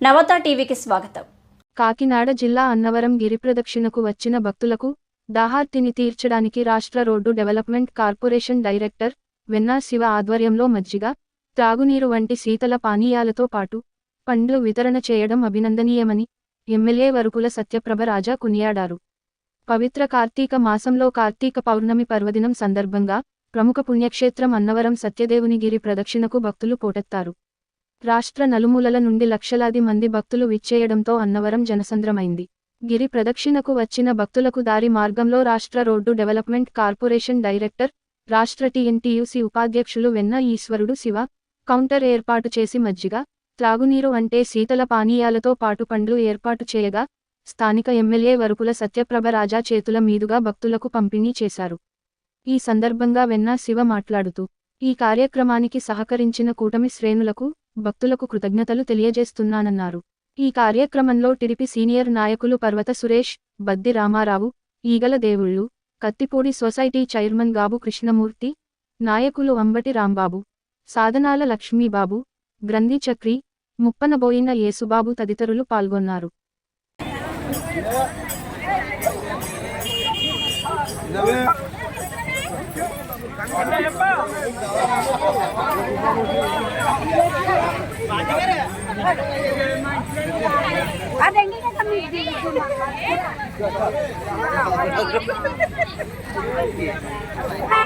నవత టీవీకి స్వాగతం. కాకినాడ జిల్లా అన్నవరం గిరి ప్రదక్షిణకు వచ్చిన భక్తులకు దాహార్తిని తీర్చడానికి రాష్ట్ర road development corporation director Venna Siva ఆధ్వర్యంలో మజ్జిగ త్రాగునీరు వంటి శీతల పానీయాలతో పాటు పండ్లు వితరణ చేయడం అభినందనీయమని ఎమ్మెల్యే వరుకుల సత్యప్రభ రాజా కొనియాడారు. పవిత్ర కార్తీక మాసంలో కార్తీక పౌర్ణమి పర్వదినం సందర్భంగా ప్రముఖ పుణ్యక్షేత్రం అన్నవరం సత్యదేవుని గిరి ప్రదక్షిణకు భక్తులు పోటెత్తారు. రాష్ట్ర నలుమూలల నుండి లక్షలాది మంది భక్తులు విచ్చేయడంతో అన్నవరం జనసంద్రమైంది. గిరి ప్రదక్షిణకు వచ్చిన భక్తులకు దారి మార్గంలో రాష్ట్ర రోడ్డు డెవలప్మెంట్ కార్పొరేషన్ డైరెక్టర్ రాష్ట్ర టీఎన్టీయూసీ ఉపాధ్యక్షులు వెన్న ఈశ్వరుడు శివ కౌంటర్ ఏర్పాటు చేసి మజ్జిగ త్రాగునీరు అంటే శీతల పానీయాలతో పాటు పండ్లు ఏర్పాటు చేయగా స్థానిక ఎమ్మెల్యే వరుపుల సత్యప్రభ రాజా చేతుల మీదుగా భక్తులకు పంపిణీ చేశారు. ఈ సందర్భంగా వెన్నా శివ మాట్లాడుతూ ఈ కార్యక్రమానికి సహకరించిన కూటమి శ్రేణులకు భక్తులకు కృతజ్ఞతలు తెలియజేస్తున్నానన్నారు. ఈ కార్యక్రమంలో టిడిపి సీనియర్ నాయకులు పర్వత సురేష్ బద్ది రామారావు ఈగల దేవుళ్ళు కత్తిపూడి సొసైటీ చైర్మన్ గాబు కృష్ణమూర్తి నాయకులు అంబటి రాంబాబు సాధనాల లక్ష్మీబాబు గ్రంథి చక్రి ముప్పనబోయిన యేసుబాబు తదితరులు పాల్గొన్నారు. അതെങ്ങനെ കമ്മി ആ